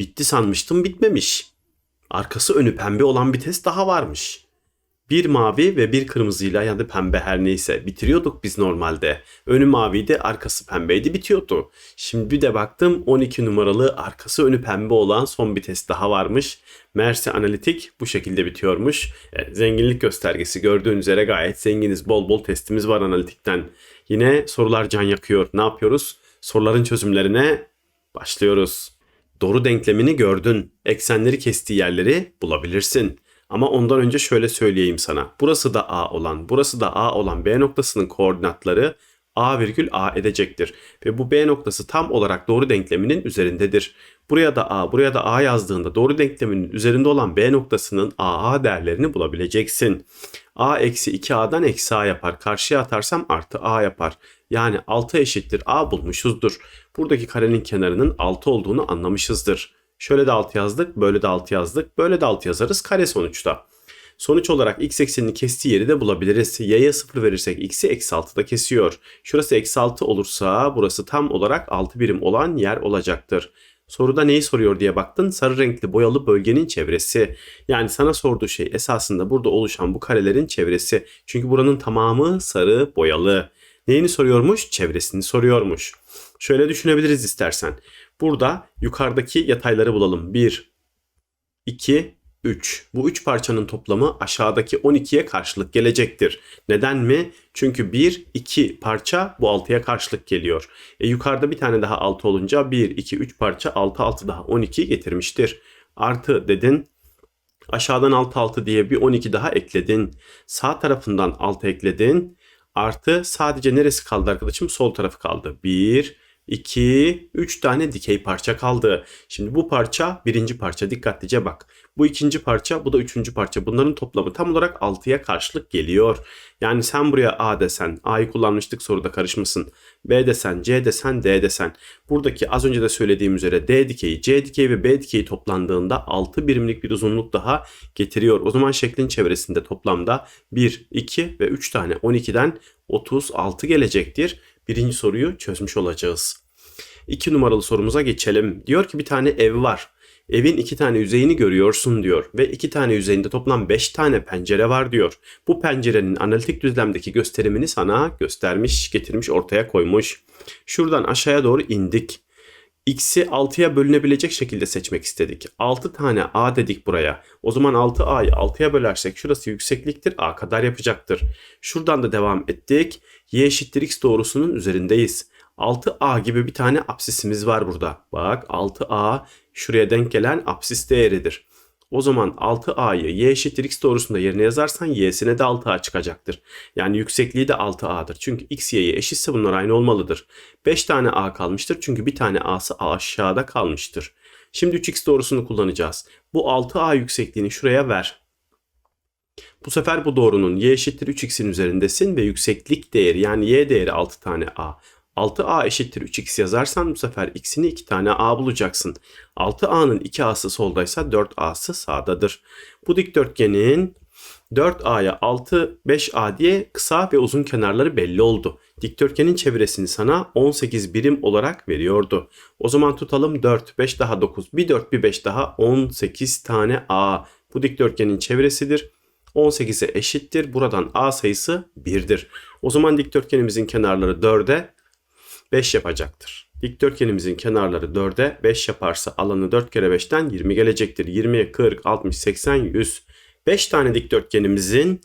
Bitti sanmıştım bitmemiş. Arkası önü pembe olan bir test daha varmış. Bir mavi ve bir kırmızıyla ya da pembe her neyse bitiriyorduk biz normalde. Önü maviydi, arkası pembeydi bitiyordu. Şimdi bir de baktım 12 numaralı arkası önü pembe olan son bir test daha varmış. Mersi analitik bu şekilde bitiyormuş. E, zenginlik göstergesi gördüğün üzere gayet zenginiz. Bol bol testimiz var analitikten. Yine sorular can yakıyor. Ne yapıyoruz? Soruların çözümlerine başlıyoruz. Doğru denklemini gördün. Eksenleri kestiği yerleri bulabilirsin. Ama ondan önce şöyle söyleyeyim sana. Burası da A olan, burası da A olan B noktasının koordinatları A virgül A edecektir. Ve bu B noktası tam olarak doğru denkleminin üzerindedir. Buraya da A, buraya da A yazdığında doğru denkleminin üzerinde olan B noktasının AA değerlerini bulabileceksin. A eksi 2A'dan eksi A yapar. Karşıya atarsam artı A yapar. Yani 6 eşittir A bulmuşuzdur. Buradaki karenin kenarının 6 olduğunu anlamışızdır. Şöyle de 6 yazdık, böyle de 6 yazdık, böyle de 6 yazarız kare sonuçta. Sonuç olarak x eksenini kestiği yeri de bulabiliriz. Y'ye 0 verirsek x'i eksi 6'da kesiyor. Şurası eksi 6 olursa burası tam olarak 6 birim olan yer olacaktır. Soruda neyi soruyor diye baktın. Sarı renkli boyalı bölgenin çevresi. Yani sana sorduğu şey esasında burada oluşan bu karelerin çevresi. Çünkü buranın tamamı sarı boyalı. Neyini soruyormuş? Çevresini soruyormuş. Şöyle düşünebiliriz istersen. Burada yukarıdaki yatayları bulalım. 1, 2, 3. Bu 3 parçanın toplamı aşağıdaki 12'ye karşılık gelecektir. Neden mi? Çünkü 1, 2 parça bu 6'ya karşılık geliyor. E yukarıda bir tane daha 6 olunca 1, 2, 3 parça 6, 6 daha 12 getirmiştir. Artı dedin. Aşağıdan 6, 6 diye bir 12 daha ekledin. Sağ tarafından 6 ekledin. Artı sadece neresi kaldı arkadaşım? Sol tarafı kaldı. 1, 2, 3 tane dikey parça kaldı. Şimdi bu parça birinci parça dikkatlice bak. Bu ikinci parça bu da üçüncü parça. Bunların toplamı tam olarak 6'ya karşılık geliyor. Yani sen buraya A desen, A'yı kullanmıştık soruda karışmasın. B desen, C desen, D desen. Buradaki az önce de söylediğim üzere D dikeyi, C dikeyi ve B dikeyi toplandığında 6 birimlik bir uzunluk daha getiriyor. O zaman şeklin çevresinde toplamda 1, 2 ve 3 tane 12'den 36 gelecektir. Birinci soruyu çözmüş olacağız. 2 numaralı sorumuza geçelim. Diyor ki bir tane ev var. Evin iki tane yüzeyini görüyorsun diyor ve iki tane yüzeyinde toplam 5 tane pencere var diyor. Bu pencerenin analitik düzlemdeki gösterimini sana göstermiş, getirmiş, ortaya koymuş. Şuradan aşağıya doğru indik. X'i 6'ya bölünebilecek şekilde seçmek istedik. 6 tane A dedik buraya. O zaman 6A'yı 6'ya bölersek şurası yüksekliktir A kadar yapacaktır. Şuradan da devam ettik. Y eşittir X doğrusunun üzerindeyiz. 6A gibi bir tane apsisimiz var burada. Bak 6A şuraya denk gelen apsis değeridir. O zaman 6A'yı y eşittir x doğrusunda yerine yazarsan y'sine de 6A çıkacaktır. Yani yüksekliği de 6A'dır. Çünkü x y'ye eşitse bunlar aynı olmalıdır. 5 tane A kalmıştır çünkü bir tane A'sı aşağıda kalmıştır. Şimdi 3x doğrusunu kullanacağız. Bu 6A yüksekliğini şuraya ver. Bu sefer bu doğrunun y eşittir 3x'in üzerindesin ve yükseklik değeri yani y değeri 6 tane A. 6a eşittir 3x yazarsan bu sefer x'ini 2 tane a bulacaksın. 6a'nın 2a'sı soldaysa 4a'sı sağdadır. Bu dikdörtgenin 4a'ya 6, 5a diye kısa ve uzun kenarları belli oldu. Dikdörtgenin çevresini sana 18 birim olarak veriyordu. O zaman tutalım 4, 5 daha 9, bir 4 bir 5 daha 18 tane a. Bu dikdörtgenin çevresidir. 18'e eşittir. Buradan a sayısı 1'dir. O zaman dikdörtgenimizin kenarları 4'e 5 yapacaktır. Dikdörtgenimizin kenarları 4'e 5 yaparsa alanı 4 kere 5'ten 20 gelecektir. 20'ye 40, 60, 80, 100. 5 tane dikdörtgenimizin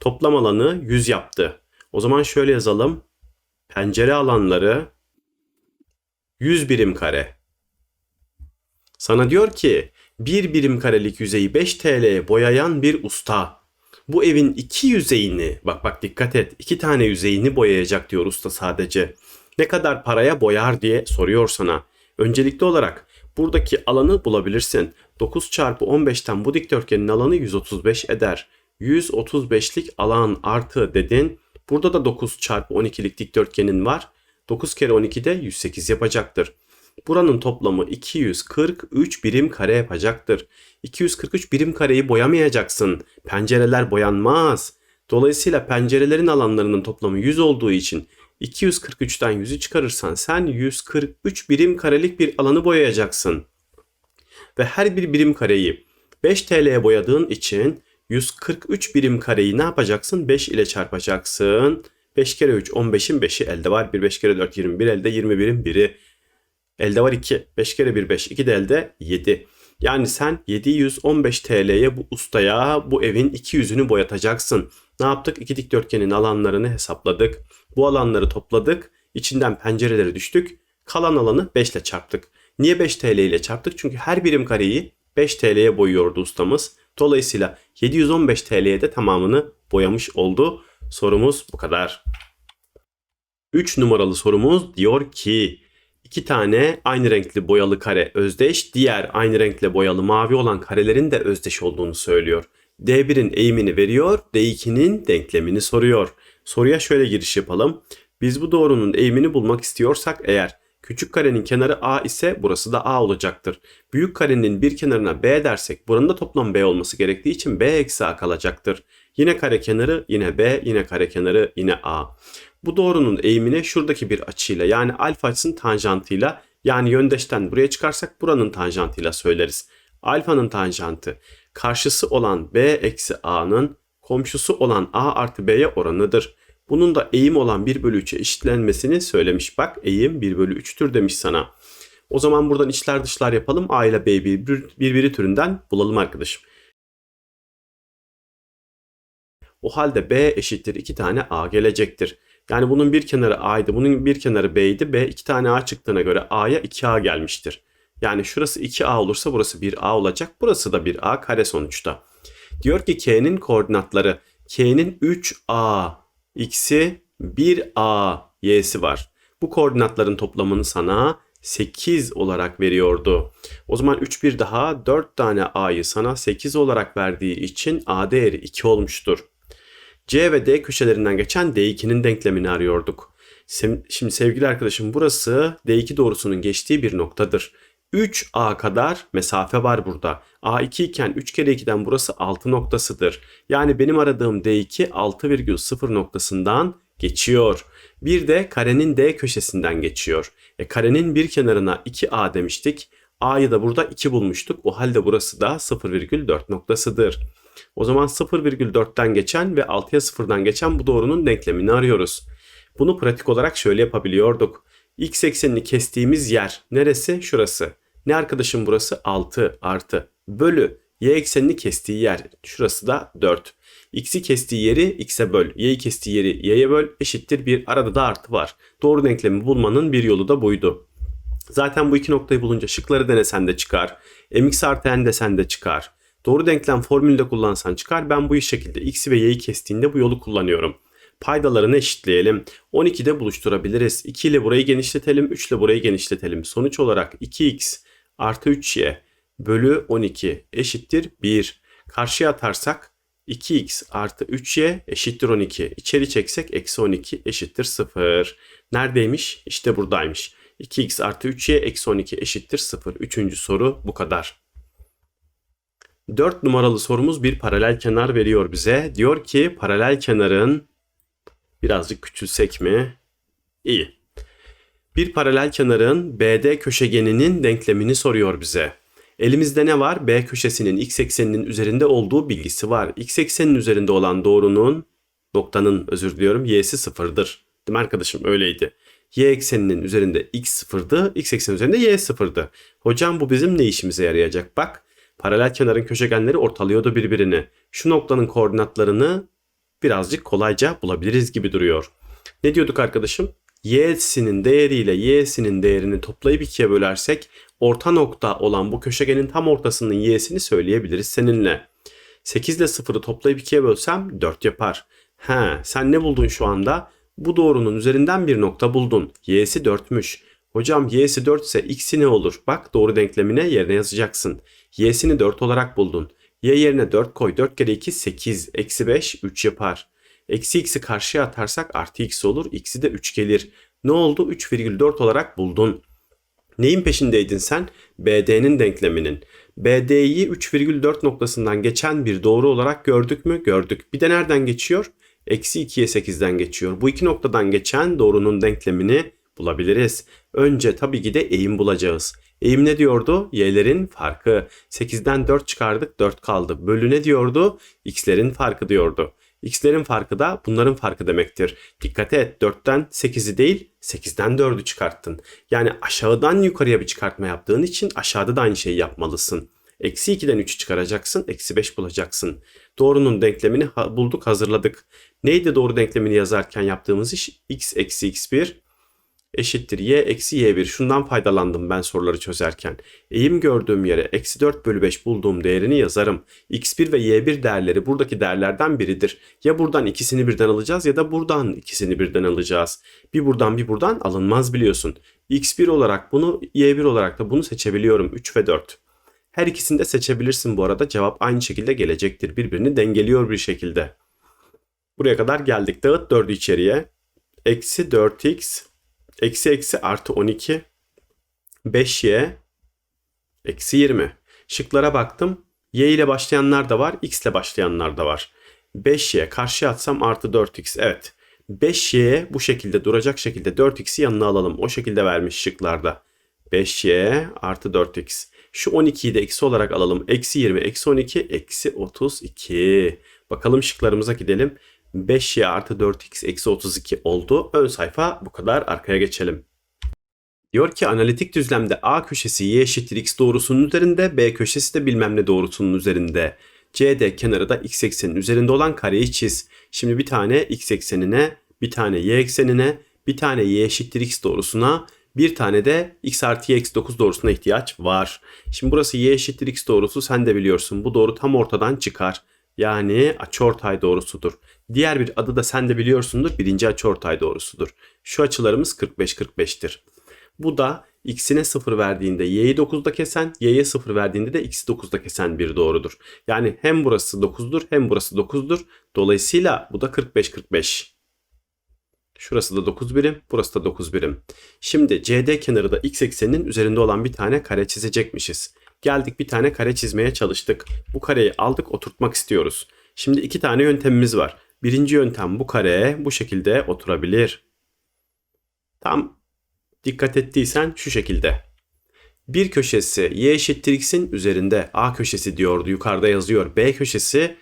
toplam alanı 100 yaptı. O zaman şöyle yazalım. Pencere alanları 100 birim kare. Sana diyor ki 1 birim karelik yüzeyi 5 TL'ye boyayan bir usta. Bu evin iki yüzeyini bak bak dikkat et iki tane yüzeyini boyayacak diyor usta sadece ne kadar paraya boyar diye soruyor sana. Öncelikli olarak buradaki alanı bulabilirsin. 9 çarpı 15'ten bu dikdörtgenin alanı 135 eder. 135'lik alan artı dedin. Burada da 9 çarpı 12'lik dikdörtgenin var. 9 kere 12 de 108 yapacaktır. Buranın toplamı 243 birim kare yapacaktır. 243 birim kareyi boyamayacaksın. Pencereler boyanmaz. Dolayısıyla pencerelerin alanlarının toplamı 100 olduğu için 243'ten 100'ü çıkarırsan sen 143 birim karelik bir alanı boyayacaksın. ve her bir birim kareyi 5 TL'ye boyadığın için 143 birim kareyi ne yapacaksın? 5 ile çarpacaksın. 5 kere 3 15'in 5'i elde var. 1 5 kere 4 21 elde 21'in 1'i. Elde var 2. 5 kere 1 5. 2 de elde 7. Yani sen 715 TL'ye bu ustaya bu evin 200'ünü boyatacaksın. Ne yaptık? İki dikdörtgenin alanlarını hesapladık. Bu alanları topladık. İçinden pencereleri düştük. Kalan alanı 5 ile çarptık. Niye 5 TL ile çarptık? Çünkü her birim kareyi 5 TL'ye boyuyordu ustamız. Dolayısıyla 715 TL'ye de tamamını boyamış oldu. Sorumuz bu kadar. 3 numaralı sorumuz diyor ki iki tane aynı renkli boyalı kare özdeş, diğer aynı renkle boyalı mavi olan karelerin de özdeş olduğunu söylüyor. D1'in eğimini veriyor, D2'nin denklemini soruyor. Soruya şöyle giriş yapalım. Biz bu doğrunun eğimini bulmak istiyorsak eğer küçük karenin kenarı A ise burası da A olacaktır. Büyük karenin bir kenarına B dersek buranın da toplam B olması gerektiği için B eksi A kalacaktır. Yine kare kenarı yine B yine kare kenarı yine A. Bu doğrunun eğimini şuradaki bir açıyla yani alfa açısının tanjantıyla yani yöndeşten buraya çıkarsak buranın tanjantıyla söyleriz. Alfanın tanjantı karşısı olan B eksi A'nın komşusu olan A artı B'ye oranıdır. Bunun da eğim olan 1 bölü 3'e eşitlenmesini söylemiş. Bak eğim 1 bölü 3'tür demiş sana. O zaman buradan içler dışlar yapalım. A ile B'yi birbiri türünden bulalım arkadaşım. O halde B eşittir 2 tane A gelecektir. Yani bunun bir kenarı A'ydı, bunun bir kenarı B'ydi. B 2 tane A çıktığına göre A'ya 2A gelmiştir. Yani şurası 2A olursa burası 1A olacak. Burası da 1A kare sonuçta. Diyor ki K'nin koordinatları K'nin 3A x'i 1A y'si var. Bu koordinatların toplamını sana 8 olarak veriyordu. O zaman 3 bir daha 4 tane A'yı sana 8 olarak verdiği için A değeri 2 olmuştur. C ve D köşelerinden geçen D2'nin denklemini arıyorduk. Şimdi sevgili arkadaşım burası D2 doğrusunun geçtiği bir noktadır. 3A kadar mesafe var burada. A2 iken 3 kere 2'den burası 6 noktasıdır. Yani benim aradığım D2 6,0 noktasından geçiyor. Bir de karenin D köşesinden geçiyor. E karenin bir kenarına 2A demiştik. A'yı da burada 2 bulmuştuk. O halde burası da 0,4 noktasıdır. O zaman 0,4'ten geçen ve 6'ya 0'dan geçen bu doğrunun denklemini arıyoruz. Bunu pratik olarak şöyle yapabiliyorduk. X eksenini kestiğimiz yer neresi? Şurası. Ne arkadaşım burası? 6 artı bölü y eksenini kestiği yer. Şurası da 4. X'i kestiği yeri x'e böl. Y'yi kestiği yeri y'ye böl. Eşittir bir arada da artı var. Doğru denklemi bulmanın bir yolu da buydu. Zaten bu iki noktayı bulunca şıkları denesen de çıkar. mx artı n desen de çıkar. Doğru denklem formülde kullansan çıkar. Ben bu şekilde x'i ve y'yi kestiğinde bu yolu kullanıyorum. Paydalarını eşitleyelim. 12'de buluşturabiliriz. 2 ile burayı genişletelim. 3 ile burayı genişletelim. Sonuç olarak 2x artı 3y bölü 12 eşittir 1. Karşıya atarsak 2x artı 3y eşittir 12. İçeri çeksek eksi 12 eşittir 0. Neredeymiş? İşte buradaymış. 2x artı 3y eksi 12 eşittir 0. Üçüncü soru bu kadar. 4 numaralı sorumuz bir paralel kenar veriyor bize. Diyor ki paralel kenarın birazcık küçülsek mi? İyi. Bir paralel kenarın BD köşegeninin denklemini soruyor bize. Elimizde ne var? B köşesinin x ekseninin üzerinde olduğu bilgisi var. X eksenin üzerinde olan doğrunun noktanın özür diliyorum y'si sıfırdır. Değil mi arkadaşım? Öyleydi. Y ekseninin üzerinde x sıfırdı, x eksenin üzerinde y sıfırdı. Hocam bu bizim ne işimize yarayacak? Bak paralel kenarın köşegenleri ortalıyordu birbirini. Şu noktanın koordinatlarını birazcık kolayca bulabiliriz gibi duruyor. Ne diyorduk arkadaşım? y'sinin değeriyle y'sinin değerini toplayıp ikiye bölersek orta nokta olan bu köşegenin tam ortasının y'sini söyleyebiliriz seninle. 8 ile 0'ı toplayıp ikiye bölsem 4 yapar. He, sen ne buldun şu anda? Bu doğrunun üzerinden bir nokta buldun. Y'si 4'müş. Hocam y'si 4 ise x'i ne olur? Bak doğru denklemine yerine yazacaksın. Y'sini 4 olarak buldun. Y yerine 4 koy. 4 kere 2 8. Eksi 5 3 yapar. Eksi x'i karşıya atarsak artı x olur. X'i de 3 gelir. Ne oldu? 3,4 olarak buldun. Neyin peşindeydin sen? BD'nin denkleminin. BD'yi 3,4 noktasından geçen bir doğru olarak gördük mü? Gördük. Bir de nereden geçiyor? Eksi 2'ye 8'den geçiyor. Bu iki noktadan geçen doğrunun denklemini bulabiliriz. Önce tabii ki de eğim bulacağız. Eğim ne diyordu? Y'lerin farkı. 8'den 4 çıkardık 4 kaldı. Bölü ne diyordu? X'lerin farkı diyordu. X'lerin farkı da bunların farkı demektir. Dikkat et 4'ten 8'i değil 8'den 4'ü çıkarttın. Yani aşağıdan yukarıya bir çıkartma yaptığın için aşağıda da aynı şeyi yapmalısın. Eksi 2'den 3'ü çıkaracaksın, eksi 5 bulacaksın. Doğrunun denklemini bulduk, hazırladık. Neydi doğru denklemini yazarken yaptığımız iş? x eksi x1 eşittir y eksi y1. Şundan faydalandım ben soruları çözerken. Eğim gördüğüm yere eksi 4 bölü 5 bulduğum değerini yazarım. x1 ve y1 değerleri buradaki değerlerden biridir. Ya buradan ikisini birden alacağız ya da buradan ikisini birden alacağız. Bir buradan bir buradan alınmaz biliyorsun. x1 olarak bunu y1 olarak da bunu seçebiliyorum 3 ve 4. Her ikisini de seçebilirsin bu arada. Cevap aynı şekilde gelecektir. Birbirini dengeliyor bir şekilde. Buraya kadar geldik. Dağıt 4'ü içeriye. Eksi 4x eksi eksi artı 12 5y eksi 20. Şıklara baktım. Y ile başlayanlar da var. X ile başlayanlar da var. 5y karşıya atsam artı 4x. Evet. 5y bu şekilde duracak şekilde 4x'i yanına alalım. O şekilde vermiş şıklarda. 5y artı 4x. Şu 12'yi de eksi olarak alalım. Eksi 20, eksi 12, eksi 32. Bakalım şıklarımıza gidelim. 5y artı 4x eksi 32 oldu. Ön sayfa bu kadar. Arkaya geçelim. Diyor ki analitik düzlemde A köşesi y eşittir x doğrusunun üzerinde, B köşesi de bilmem ne doğrusunun üzerinde. CD kenarı da x eksenin üzerinde olan kareyi çiz. Şimdi bir tane x eksenine, bir tane y eksenine, bir tane y eşittir x doğrusuna, bir tane de x artı y eksi 9 doğrusuna ihtiyaç var. Şimdi burası y eşittir x doğrusu sen de biliyorsun. Bu doğru tam ortadan çıkar. Yani açıortay doğrusudur. Diğer bir adı da sen de biliyorsundur. Birinci açıortay doğrusudur. Şu açılarımız 45-45'tir. Bu da x'ine 0 verdiğinde y'yi 9'da kesen, y'ye 0 verdiğinde de x'i 9'da kesen bir doğrudur. Yani hem burası 9'dur hem burası 9'dur. Dolayısıyla bu da 45-45. Şurası da 9 birim, burası da 9 birim. Şimdi CD kenarı da x ekseninin üzerinde olan bir tane kare çizecekmişiz. Geldik bir tane kare çizmeye çalıştık. Bu kareyi aldık oturtmak istiyoruz. Şimdi iki tane yöntemimiz var. Birinci yöntem bu kare bu şekilde oturabilir. Tam dikkat ettiysen şu şekilde. Bir köşesi y eşittir x'in üzerinde. A köşesi diyordu yukarıda yazıyor. B köşesi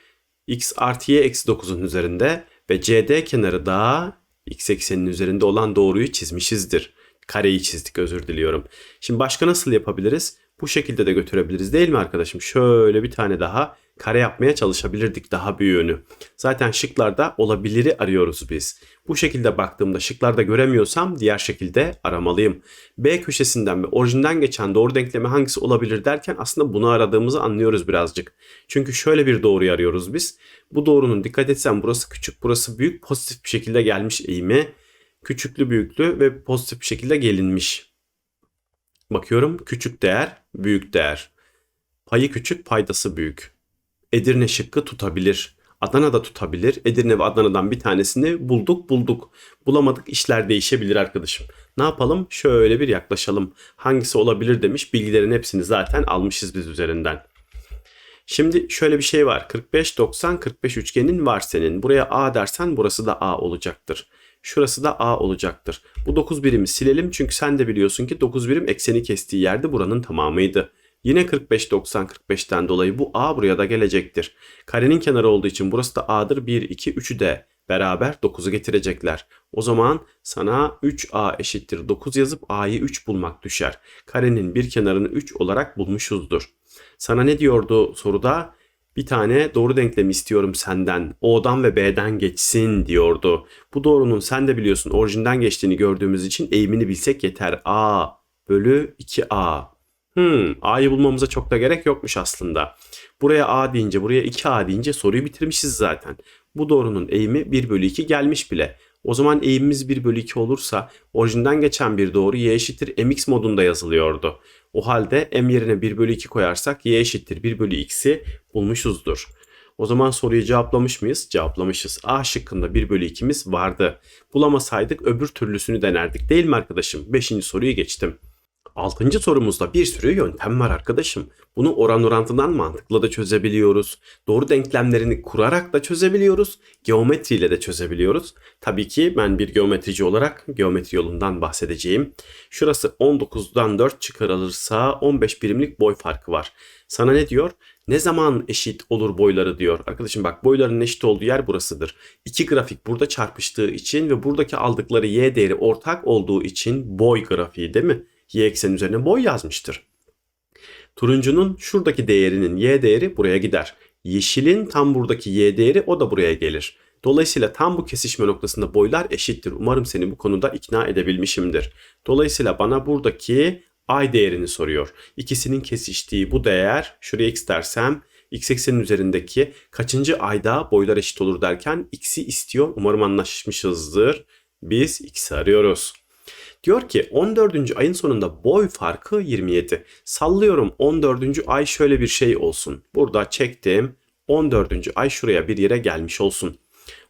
x artı y eksi 9'un üzerinde. Ve CD kenarı da x ekseninin üzerinde olan doğruyu çizmişizdir. Kareyi çizdik özür diliyorum. Şimdi başka nasıl yapabiliriz? Bu şekilde de götürebiliriz değil mi arkadaşım? Şöyle bir tane daha kare yapmaya çalışabilirdik daha büyüğünü. Zaten şıklarda olabiliri arıyoruz biz. Bu şekilde baktığımda şıklarda göremiyorsam diğer şekilde aramalıyım. B köşesinden ve orijinden geçen doğru denklemi hangisi olabilir derken aslında bunu aradığımızı anlıyoruz birazcık. Çünkü şöyle bir doğruyu arıyoruz biz. Bu doğrunun dikkat etsen burası küçük burası büyük pozitif bir şekilde gelmiş eğimi. Küçüklü büyüklü ve pozitif bir şekilde gelinmiş. Bakıyorum küçük değer, büyük değer. Payı küçük, paydası büyük. Edirne şıkkı tutabilir. Adana da tutabilir. Edirne ve Adana'dan bir tanesini bulduk bulduk. Bulamadık işler değişebilir arkadaşım. Ne yapalım? Şöyle bir yaklaşalım. Hangisi olabilir demiş. Bilgilerin hepsini zaten almışız biz üzerinden. Şimdi şöyle bir şey var. 45 90 45 üçgenin var senin. Buraya A dersen burası da A olacaktır. Şurası da A olacaktır. Bu 9 birimi silelim çünkü sen de biliyorsun ki 9 birim ekseni kestiği yerde buranın tamamıydı. Yine 45 90 45'ten dolayı bu A buraya da gelecektir. Karenin kenarı olduğu için burası da A'dır. 1 2 3'ü de beraber 9'u getirecekler. O zaman sana 3A eşittir 9 yazıp A'yı 3 bulmak düşer. Karenin bir kenarını 3 olarak bulmuşuzdur. Sana ne diyordu soruda? Bir tane doğru denklemi istiyorum senden. O'dan ve B'den geçsin diyordu. Bu doğrunun sen de biliyorsun orijinden geçtiğini gördüğümüz için eğimini bilsek yeter. A bölü 2A. Hmm, A'yı bulmamıza çok da gerek yokmuş aslında. Buraya A deyince, buraya 2A deyince soruyu bitirmişiz zaten. Bu doğrunun eğimi 1 bölü 2 gelmiş bile. O zaman eğimimiz 1 bölü 2 olursa orijinden geçen bir doğru y eşittir mx modunda yazılıyordu. O halde m yerine 1 bölü 2 koyarsak y eşittir 1 bölü x'i bulmuşuzdur. O zaman soruyu cevaplamış mıyız? Cevaplamışız. A şıkkında 1 bölü 2'miz vardı. Bulamasaydık öbür türlüsünü denerdik değil mi arkadaşım? 5. soruyu geçtim. Altıncı sorumuzda bir sürü yöntem var arkadaşım. Bunu oran orantından mantıkla da çözebiliyoruz. Doğru denklemlerini kurarak da çözebiliyoruz. Geometriyle de çözebiliyoruz. Tabii ki ben bir geometrici olarak geometri yolundan bahsedeceğim. Şurası 19'dan 4 çıkarılırsa 15 birimlik boy farkı var. Sana ne diyor? Ne zaman eşit olur boyları diyor. Arkadaşım bak boyların eşit olduğu yer burasıdır. İki grafik burada çarpıştığı için ve buradaki aldıkları y değeri ortak olduğu için boy grafiği değil mi? Y eksen üzerine boy yazmıştır. Turuncunun şuradaki değerinin y değeri buraya gider. Yeşilin tam buradaki y değeri o da buraya gelir. Dolayısıyla tam bu kesişme noktasında boylar eşittir. Umarım seni bu konuda ikna edebilmişimdir. Dolayısıyla bana buradaki ay değerini soruyor. İkisinin kesiştiği bu değer şuraya x dersem x eksenin üzerindeki kaçıncı ayda boylar eşit olur derken x'i istiyor. Umarım anlaşmışızdır. Biz x'i arıyoruz. Diyor ki 14. ayın sonunda boy farkı 27. Sallıyorum 14. ay şöyle bir şey olsun. Burada çektim. 14. ay şuraya bir yere gelmiş olsun.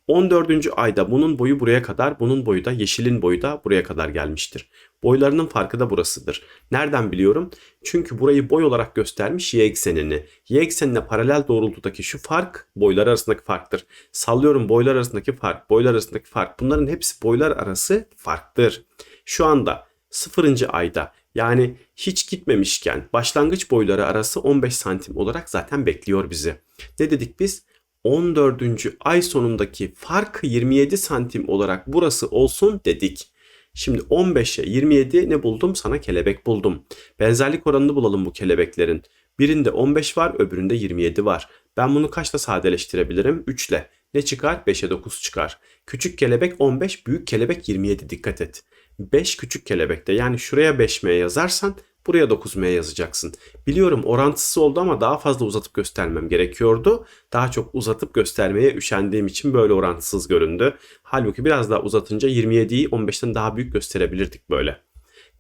14. ayda bunun boyu buraya kadar, bunun boyu da yeşilin boyu da buraya kadar gelmiştir. Boylarının farkı da burasıdır. Nereden biliyorum? Çünkü burayı boy olarak göstermiş y eksenini. Y eksenine paralel doğrultudaki şu fark boylar arasındaki farktır. Sallıyorum boylar arasındaki fark, boylar arasındaki fark. Bunların hepsi boylar arası farktır. Şu anda 0. ayda yani hiç gitmemişken başlangıç boyları arası 15 santim olarak zaten bekliyor bizi. Ne dedik biz? 14. ay sonundaki fark 27 santim olarak burası olsun dedik. Şimdi 15'e 27 ne buldum? Sana kelebek buldum. Benzerlik oranını bulalım bu kelebeklerin. Birinde 15 var, öbüründe 27 var. Ben bunu kaçta sadeleştirebilirim? 3 ile. Ne çıkar? 5'e 9 çıkar. Küçük kelebek 15, büyük kelebek 27 dikkat et. 5 küçük kelebekte yani şuraya 5M yazarsan buraya 9M yazacaksın. Biliyorum orantısız oldu ama daha fazla uzatıp göstermem gerekiyordu. Daha çok uzatıp göstermeye üşendiğim için böyle orantısız göründü. Halbuki biraz daha uzatınca 27'yi 15'ten daha büyük gösterebilirdik böyle.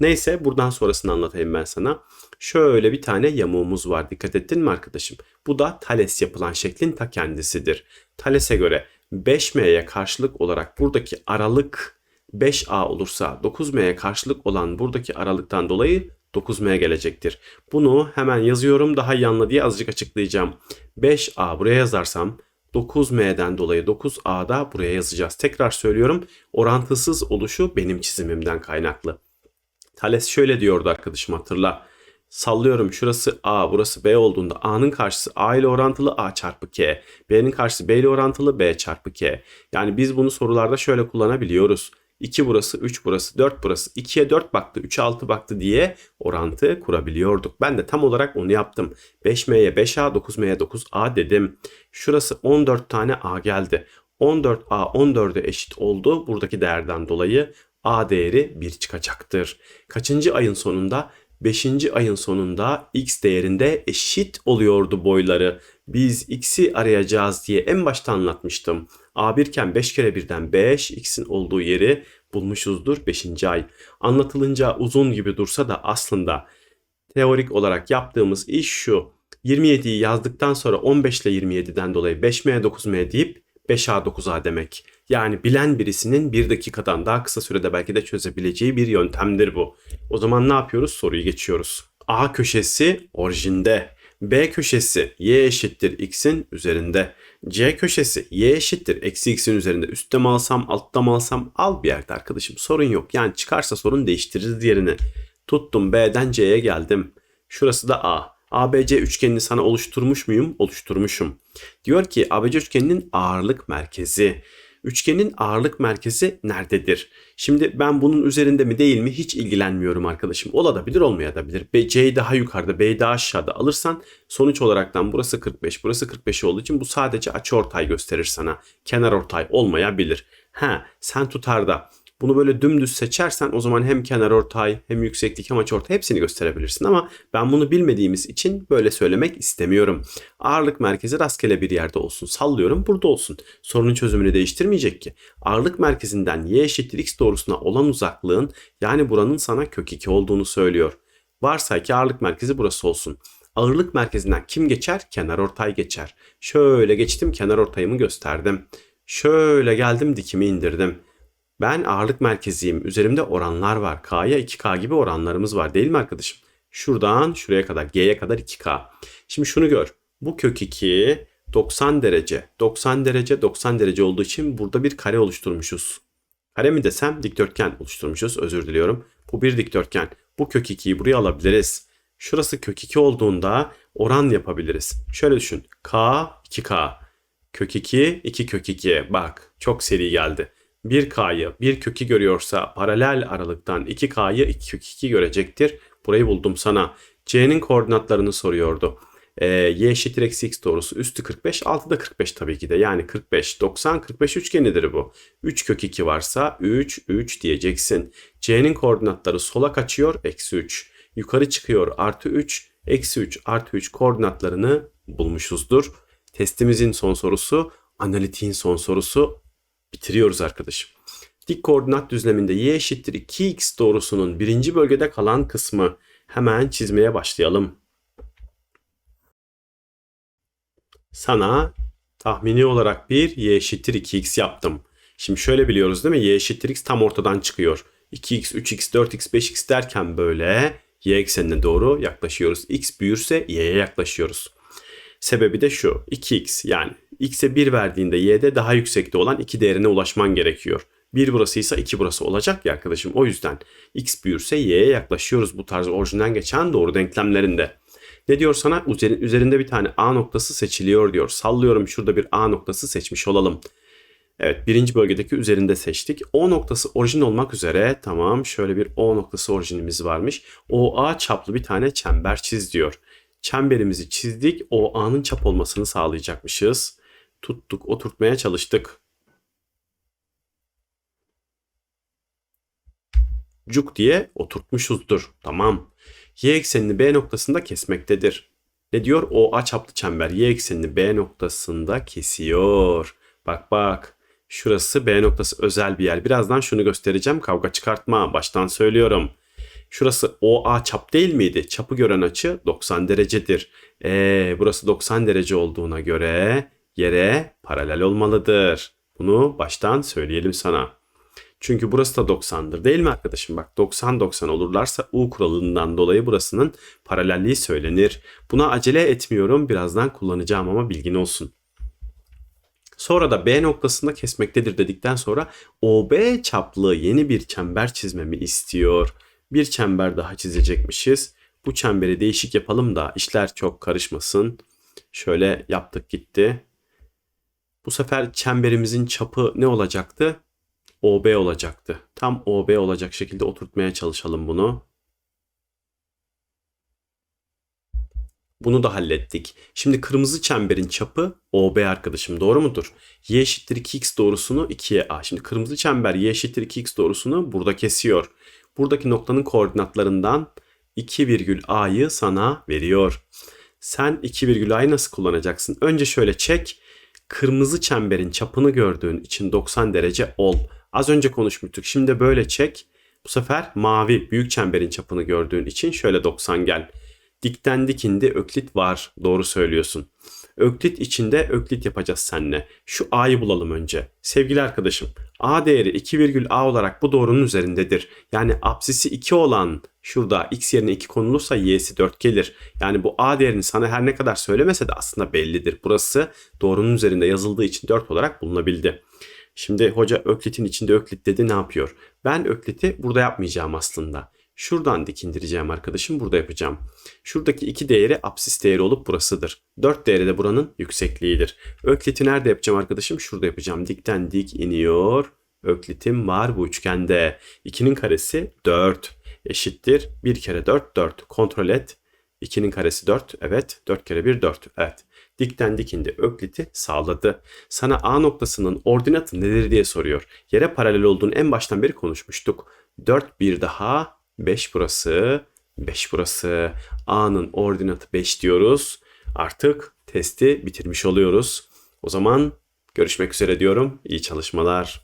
Neyse buradan sonrasını anlatayım ben sana. Şöyle bir tane yamuğumuz var. Dikkat ettin mi arkadaşım? Bu da Thales yapılan şeklin ta kendisidir. Thales'e göre 5M'ye karşılık olarak buradaki aralık 5A olursa 9M'ye karşılık olan buradaki aralıktan dolayı 9M gelecektir. Bunu hemen yazıyorum daha iyi anla diye azıcık açıklayacağım. 5A buraya yazarsam 9M'den dolayı 9A da buraya yazacağız. Tekrar söylüyorum orantısız oluşu benim çizimimden kaynaklı. Thales şöyle diyordu arkadaşım hatırla. Sallıyorum şurası A burası B olduğunda A'nın karşısı A ile orantılı A çarpı K. B'nin karşısı B ile orantılı B çarpı K. Yani biz bunu sorularda şöyle kullanabiliyoruz. 2 burası, 3 burası, 4 burası, 2'ye 4 baktı, 3'e 6 baktı diye orantı kurabiliyorduk. Ben de tam olarak onu yaptım. 5M'ye 5A, 9M'ye 9A dedim. Şurası 14 tane A geldi. 14A 14'e eşit oldu. Buradaki değerden dolayı A değeri 1 çıkacaktır. Kaçıncı ayın sonunda? 5. ayın sonunda x değerinde eşit oluyordu boyları. Biz x'i arayacağız diye en başta anlatmıştım. A1 iken 5 kere birden 5, x'in olduğu yeri bulmuşuzdur 5. ay. Anlatılınca uzun gibi dursa da aslında teorik olarak yaptığımız iş şu. 27'yi yazdıktan sonra 15 ile 27'den dolayı 5m 9m deyip 5a 9a demek. Yani bilen birisinin bir dakikadan daha kısa sürede belki de çözebileceği bir yöntemdir bu. O zaman ne yapıyoruz? Soruyu geçiyoruz. A köşesi orijinde. B köşesi y eşittir x'in üzerinde. C köşesi y eşittir eksi x'in üzerinde. Üstte mi alsam altta mı alsam al bir yerde arkadaşım. Sorun yok. Yani çıkarsa sorun değiştiririz yerini. Tuttum B'den C'ye geldim. Şurası da A. ABC üçgenini sana oluşturmuş muyum? Oluşturmuşum. Diyor ki ABC üçgeninin ağırlık merkezi. Üçgenin ağırlık merkezi nerededir? Şimdi ben bunun üzerinde mi değil mi hiç ilgilenmiyorum arkadaşım. Olabilir olmayabilir. C'yi daha yukarıda B'yi daha aşağıda alırsan sonuç olaraktan burası 45 burası 45 olduğu için bu sadece açı ortay gösterir sana. Kenar ortay olmayabilir. Ha sen tutar da bunu böyle dümdüz seçersen o zaman hem kenar ortay hem yükseklik hem açıortay hepsini gösterebilirsin ama ben bunu bilmediğimiz için böyle söylemek istemiyorum. Ağırlık merkezi rastgele bir yerde olsun. Sallıyorum burada olsun. Sorunun çözümünü değiştirmeyecek ki. Ağırlık merkezinden y eşittir x doğrusuna olan uzaklığın yani buranın sana kök 2 olduğunu söylüyor. Varsay ki ağırlık merkezi burası olsun. Ağırlık merkezinden kim geçer? Kenar ortay geçer. Şöyle geçtim kenar ortayımı gösterdim. Şöyle geldim dikimi indirdim. Ben ağırlık merkeziyim. Üzerimde oranlar var. K'ya 2K gibi oranlarımız var değil mi arkadaşım? Şuradan şuraya kadar G'ye kadar 2K. Şimdi şunu gör. Bu kök 2 90 derece. 90 derece 90 derece olduğu için burada bir kare oluşturmuşuz. Kare mi desem dikdörtgen oluşturmuşuz. Özür diliyorum. Bu bir dikdörtgen. Bu kök 2'yi buraya alabiliriz. Şurası kök 2 olduğunda oran yapabiliriz. Şöyle düşün. K 2K. Kök 2 2 kök 2. Bak çok seri geldi. 1K'yı 1 kökü görüyorsa paralel aralıktan 2K'yı 2 kök 2 görecektir. Burayı buldum sana. C'nin koordinatlarını soruyordu. Ee, y eşittir eksi x doğrusu üstü 45 altı da 45 tabii ki de yani 45 90 45 üçgenidir bu. 3 kök 2 varsa 3 3 diyeceksin. C'nin koordinatları sola kaçıyor eksi 3. Yukarı çıkıyor artı 3 eksi 3 artı 3 koordinatlarını bulmuşuzdur. Testimizin son sorusu analitiğin son sorusu bitiriyoruz arkadaşım. Dik koordinat düzleminde y eşittir 2x doğrusunun birinci bölgede kalan kısmı hemen çizmeye başlayalım. Sana tahmini olarak bir y eşittir 2x yaptım. Şimdi şöyle biliyoruz değil mi? y eşittir x tam ortadan çıkıyor. 2x, 3x, 4x, 5x derken böyle y eksenine doğru yaklaşıyoruz. x büyürse y'ye yaklaşıyoruz. Sebebi de şu. 2x yani x'e 1 verdiğinde y'de daha yüksekte olan 2 değerine ulaşman gerekiyor. 1 burasıysa 2 burası olacak ya arkadaşım. O yüzden x büyürse y'ye yaklaşıyoruz bu tarz orijinden geçen doğru denklemlerinde. Ne diyor sana? Üzerinde bir tane A noktası seçiliyor diyor. Sallıyorum şurada bir A noktası seçmiş olalım. Evet birinci bölgedeki üzerinde seçtik. O noktası orijin olmak üzere tamam şöyle bir O noktası orijinimiz varmış. OA çaplı bir tane çember çiz diyor. Çemberimizi çizdik. OA'nın çap olmasını sağlayacakmışız. Tuttuk oturtmaya çalıştık. Cuk diye oturtmuşuzdur. Tamam. Y eksenini B noktasında kesmektedir. Ne diyor? O çaplı çember y eksenini B noktasında kesiyor. Bak bak. Şurası B noktası özel bir yer. Birazdan şunu göstereceğim. Kavga çıkartma. Baştan söylüyorum. Şurası OA çap değil miydi? Çapı gören açı 90 derecedir. E burası 90 derece olduğuna göre yere paralel olmalıdır. Bunu baştan söyleyelim sana. Çünkü burası da 90'dır değil mi arkadaşım? Bak 90-90 olurlarsa U kuralından dolayı burasının paralelliği söylenir. Buna acele etmiyorum. Birazdan kullanacağım ama bilgin olsun. Sonra da B noktasında kesmektedir dedikten sonra OB çaplı yeni bir çember çizmemi istiyor. Bir çember daha çizecekmişiz. Bu çemberi değişik yapalım da işler çok karışmasın. Şöyle yaptık gitti. Bu sefer çemberimizin çapı ne olacaktı? OB olacaktı. Tam OB olacak şekilde oturtmaya çalışalım bunu. Bunu da hallettik. Şimdi kırmızı çemberin çapı OB arkadaşım doğru mudur? Y eşittir 2x doğrusunu 2'ye A. Şimdi kırmızı çember Y eşittir 2x doğrusunu burada kesiyor. Buradaki noktanın koordinatlarından 2 virgül A'yı sana veriyor. Sen 2 virgül A'yı nasıl kullanacaksın? Önce şöyle çek. Kırmızı çemberin çapını gördüğün için 90 derece ol. Az önce konuşmuştuk. Şimdi böyle çek. Bu sefer mavi büyük çemberin çapını gördüğün için şöyle 90 gel. Dikten dikindi öklit var. Doğru söylüyorsun. Öklit içinde öklit yapacağız seninle. Şu a'yı bulalım önce. Sevgili arkadaşım a değeri 2,a olarak bu doğrunun üzerindedir. Yani apsisi 2 olan şurada x yerine 2 konulursa y'si 4 gelir. Yani bu a değerini sana her ne kadar söylemese de aslında bellidir. Burası doğrunun üzerinde yazıldığı için 4 olarak bulunabildi. Şimdi hoca öklitin içinde öklit dedi ne yapıyor? Ben ökliti burada yapmayacağım aslında. Şuradan dikindireceğim arkadaşım burada yapacağım. Şuradaki iki değeri apsis değeri olup burasıdır. 4 değeri de buranın yüksekliğidir. Ökliti nerede yapacağım arkadaşım? Şurada yapacağım. Dikten dik iniyor. Öklitim var bu üçgende. 2'nin karesi 4 eşittir. 1 kere 4 4. Kontrol et. 2'nin karesi 4. Evet. 4 kere 1 4. Evet. Dikten dikindi ökliti sağladı. Sana A noktasının ordinatı nedir diye soruyor. Yere paralel olduğunu en baştan beri konuşmuştuk. 4 bir daha 5 burası 5 burası. A'nın ordinatı 5 diyoruz. Artık testi bitirmiş oluyoruz. O zaman görüşmek üzere diyorum. İyi çalışmalar.